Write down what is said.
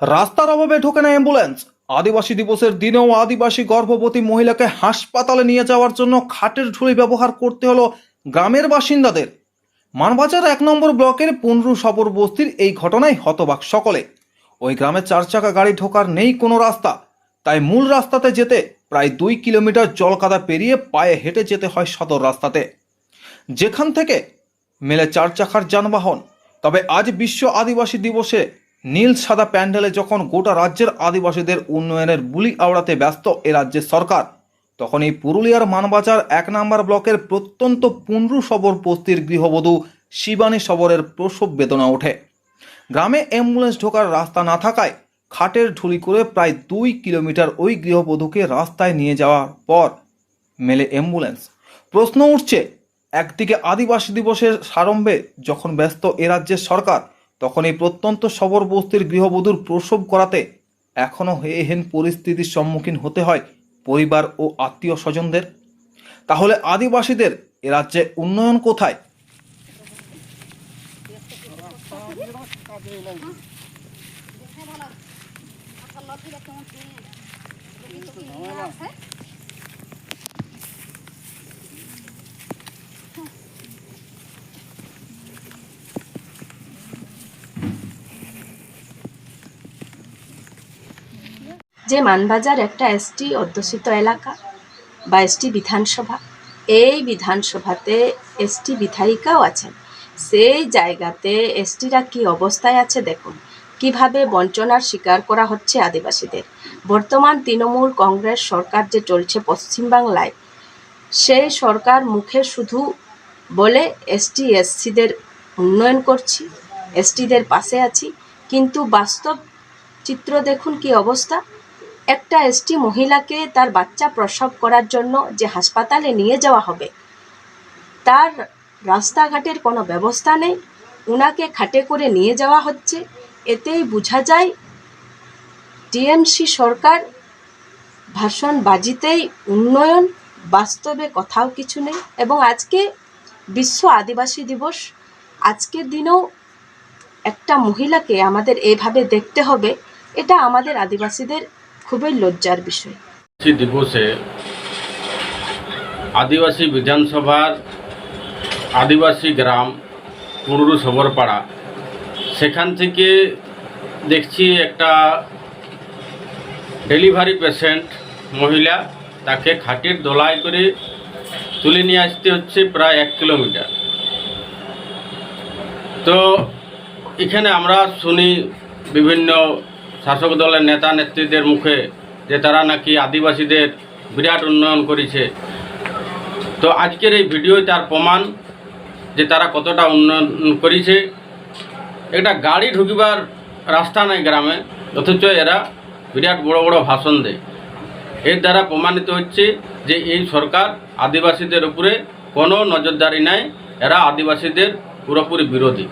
রাস্তার অভাবে ঢোকে না অ্যাম্বুলেন্স। আদিবাসী দিবসের দিনেও আদিবাসী গর্ভবতী মহিলাকে হাসপাতালে নিয়ে যাওয়ার জন্য খাটের ঝুড়ি ব্যবহার করতে হলো গ্রামের বাসিন্দাদের। মানবাজার এক নম্বর ব্লকের পুনরু সবর বস্তির এই ঘটনায় হতবাক সকলে। ওই গ্রামে চার চাকা গাড়ি ঢোকার নেই কোনো রাস্তা। তাই মূল রাস্তাতে যেতে প্রায় দুই কিলোমিটার জলকাদা পেরিয়ে পায়ে হেঁটে যেতে হয় সদর রাস্তাতে। যেখান থেকে মেলে চার চাকার যানবাহন। তবে আজ বিশ্ব আদিবাসী দিবসে নীল সাদা প্যান্ডেলে যখন গোটা রাজ্যের আদিবাসীদের উন্নয়নের বুলি আওড়াতে ব্যস্ত এ রাজ্যের সরকার, তখন এই পুরুলিয়ার মানবাজার এক নম্বর ব্লকের প্রত্যন্ত পুনরু সবর বস্তির গৃহবধূ শিবানী সবরের প্রসব বেদনা ওঠে। গ্রামে অ্যাম্বুলেন্স ঢোকার রাস্তা না থাকায় খাটের ঢুলি করে প্রায় দুই কিলোমিটার ওই গৃহবধূকে রাস্তায় নিয়ে যাওয়ার পর মেলে অ্যাম্বুলেন্স। প্রশ্ন উঠছে, একদিকে আদিবাসী দিবসের সারম্ভে যখন ব্যস্ত এ রাজ্যের সরকার তখন এই প্রত্যন্ত সবর বস্তির গৃহবধূর প্রসব করাতে এখনও হেহীন পরিস্থিতির সম্মুখীন হতে হয় পরিবার ও আত্মীয় স্বজনদের তাহলে আদিবাসীদের এ রাজ্যে উন্নয়ন কোথায়? যে মানবাজার একটা এসটি অধ্যুষিত এলাকা বা এসটি বিধানসভা, এই বিধানসভাতে এসটি বিধায়িকাও আছেন। সেই জায়গাতে এসটিরা কি অবস্থায় আছে দেখুন। কীভাবে বঞ্চনার শিকার করা হচ্ছে আদিবাসীদের। বর্তমান তৃণমূল কংগ্রেস সরকার যে চলছে পশ্চিমবাংলায়, সেই সরকার মুখে শুধু বলে এসটি এসসিদের উন্নয়ন করছি, এসটিদের পাশে আছি, কিন্তু বাস্তব চিত্র দেখুন কি অবস্থা। একটা এসটি মহিলাকে তার বাচ্চা প্রসব করার জন্য যে হাসপাতালে নিয়ে যাওয়া হবে, তার রাস্তাঘাটের কোনো ব্যবস্থা নেই, উনাকে খাটে করে নিয়ে যাওয়া হচ্ছে। এতেই বোঝা যায়, টিএমসি সরকার ভাষণ বাজিতেই উন্নয়ন, বাস্তবে কথাও কিছু নেই এবং আজকে বিশ্ব আদিবাসী দিবস, আজকের দিনেও একটা মহিলাকে আমাদের এইভাবে দেখতে হবে, এটা আমাদের আদিবাসীদের খুবই লজ্জার বিষয়। দিবসে আদিবাসী বিধানসভার আদিবাসী গ্রাম পুরুরু সবরপাড়া, সেখান থেকে দেখছি একটা ডেলিভারি পেশেন্ট মহিলা, তাকে খাটের দোলায় করে তুলে নিয়ে আসতে হচ্ছে প্রায় এক কিলোমিটার। তো এখানে আমরা শুনি বিভিন্ন শাসক দলের নেতা নেত্রীদের মুখে যে তারা নাকি আদিবাসীদের বিরাট উন্নয়ন করেছে। তো আজকের এই ভিডিও তার প্রমাণ যে তারা কতটা উন্নয়ন করেছে। একটা গাড়ি ঢুকিবার রাস্তা নাই গ্রামে, অথচ এরা বিরাট বড় বড় ভাষণ দেয়। এর দ্বারা প্রমাণিত হচ্ছে যে এই সরকার আদিবাসীদের উপরে কোনো নজরদারি নাই, এরা আদিবাসীদের পুরোপুরি বিরোধী।